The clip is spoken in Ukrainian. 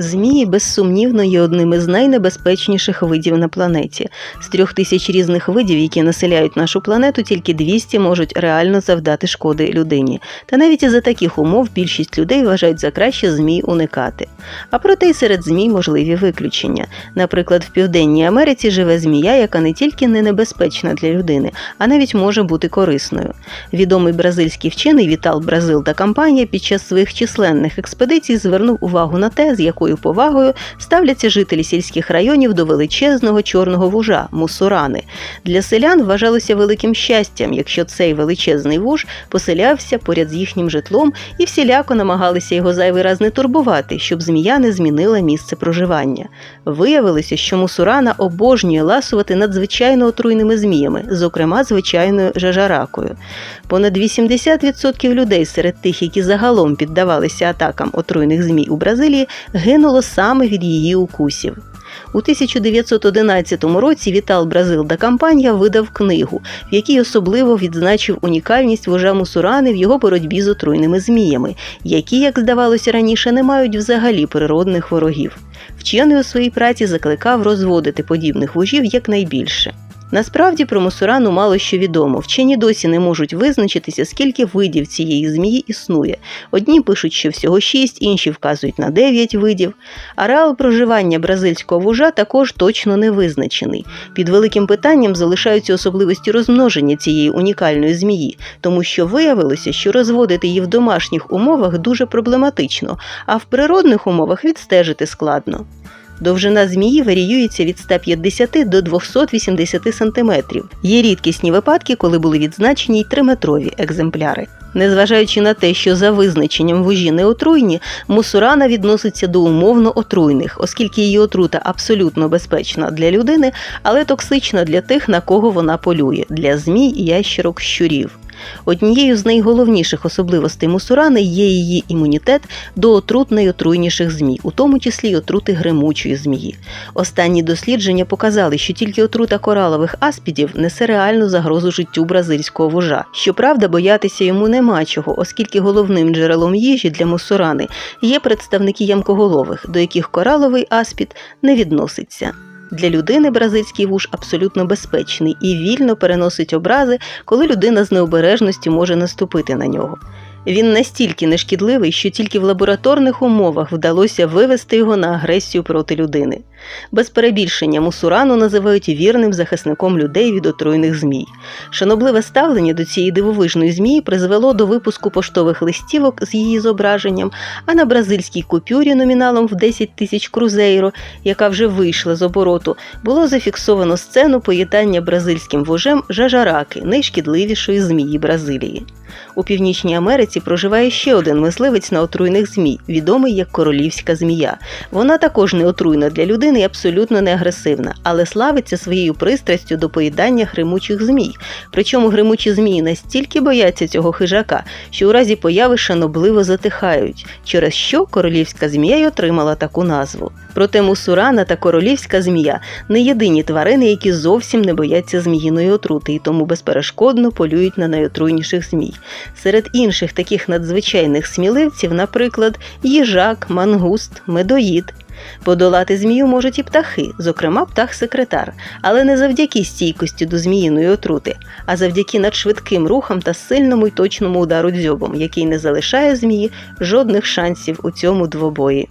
Змії безсумнівно є одним із найнебезпечніших видів на планеті. З трьох тисяч різних видів, які населяють нашу планету, тільки 200 можуть реально завдати шкоди людині. Та навіть із за таких умов більшість людей вважають за краще змій уникати. А проте й серед змій можливі виключення. Наприклад, в Південній Америці живе змія, яка не тільки не небезпечна для людини, а навіть може бути корисною. Відомий бразильський вчений Вітал Бразил та компанія під час своїх численних експедицій звернув увагу на те, з якою повагою ставляться жителі сільських районів до величезного чорного вужа мусурани. Для селян вважалося великим щастям, якщо цей величезний вуж поселявся поряд з їхнім житлом і всіляко намагалися його зайвий раз не турбувати, щоб змія не змінила місце проживання. Виявилося, що мусурана обожнює ласувати надзвичайно отруйними зміями, зокрема звичайною жажаракою. Понад 80% людей серед тих, які загалом піддавалися атакам отруйних змій у Бразилії, гинуло саме від її укусів. У 1911 році Вітал Бразил да Кампанія видав книгу, в якій особливо відзначив унікальність вожа Мусурани в його боротьбі з отруйними зміями, які, як здавалося раніше, не мають взагалі природних ворогів. Вчений у своїй праці закликав розводити подібних вужів якнайбільше. Насправді про мусурану мало що відомо. Вчені досі не можуть визначитися, скільки видів цієї змії існує. Одні пишуть, що всього шість, інші вказують на дев'ять видів. Ареал проживання бразильського вужа також точно не визначений. Під великим питанням залишаються особливості розмноження цієї унікальної змії, тому що виявилося, що розводити її в домашніх умовах дуже проблематично, а в природних умовах відстежити складно. Довжина змії варіюється від 150 до 280 см. Є рідкісні випадки, коли були відзначені й 3-метрові екземпляри. Незважаючи на те, що за визначенням вужі не отруйні, мусурана відноситься до умовно отруйних, оскільки її отрута абсолютно безпечна для людини, але токсична для тих, на кого вона полює для змій, ящерок, щурів. Однією з найголовніших особливостей мусурани є її імунітет до отрут найотруйніших змій, у тому числі й отрути гримучої змії. Останні дослідження показали, що тільки отрута коралових аспідів несе реальну загрозу життю бразильського вужа. Щоправда, боятися йому нема чого, оскільки головним джерелом їжі для мусурани є представники ямкоголових, до яких кораловий аспід не відноситься. Для людини бразильський вуш абсолютно безпечний і вільно переносить образи, коли людина з необережності може наступити на нього. Він настільки нешкідливий, що тільки в лабораторних умовах вдалося вивести його на агресію проти людини. Без перебільшення мусурану називають вірним захисником людей від отруйних змій. Шанобливе ставлення до цієї дивовижної змії призвело до випуску поштових листівок з її зображенням, а на бразильській купюрі номіналом в 10 тисяч крузейро, яка вже вийшла з обороту, було зафіксовано сцену поєднання бразильським вожем жажараки, найшкідливішої змії Бразилії. У Північній Америці проживає ще один мисливець на отруйних змій, відомий як королівська змія. Вона також не отруйна для людини і абсолютно не агресивна, але славиться своєю пристрастю до поїдання гримучих змій. Причому гримучі змії настільки бояться цього хижака, що у разі появи шанобливо затихають, через що королівська змія й отримала таку назву. Проте мусурана та королівська змія не єдині тварини, які зовсім не бояться зміїної отрути і тому безперешкодно полюють на найотруйніших змій. Серед інших таких надзвичайних сміливців, наприклад, їжак, мангуст, медоїд. Подолати змію можуть і птахи, зокрема птах-секретар, але не завдяки стійкості до зміїної отрути, а завдяки надшвидким рухам та сильному й точному удару дзьобом, який не залишає змії жодних шансів у цьому двобої.